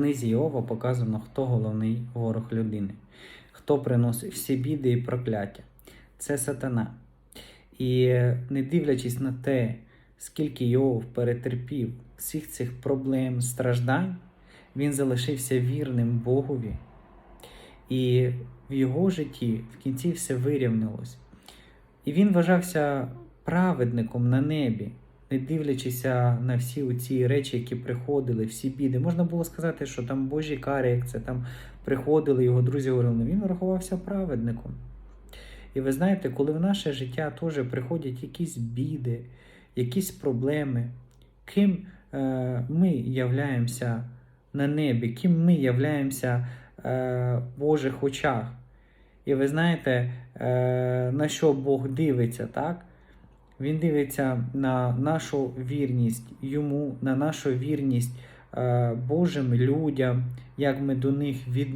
книзі Йова показано, хто головний ворог людини, хто приносить всі біди і прокляття. Це сатана. І не дивлячись на те, скільки Йов перетерпів всіх цих проблем, страждань, він залишився вірним Богові. І в його житті в кінці все вирівнялось. І він вважався праведником на небі, не дивлячися на всі ці речі, які приходили, всі біди. Можна було сказати, що там Божі кари, як це там приходили, його друзі говорили, «Ну, він рахувався праведником. І ви знаєте, коли в наше життя теж приходять якісь біди, якісь проблеми, ким е, ми являємося на небі, ким ми являємося е, в Божих очах. І ви знаєте, е, на що Бог дивиться, так? Він дивиться на нашу вірність йому, на нашу вірність е, Божим людям, як ми до них відносимося.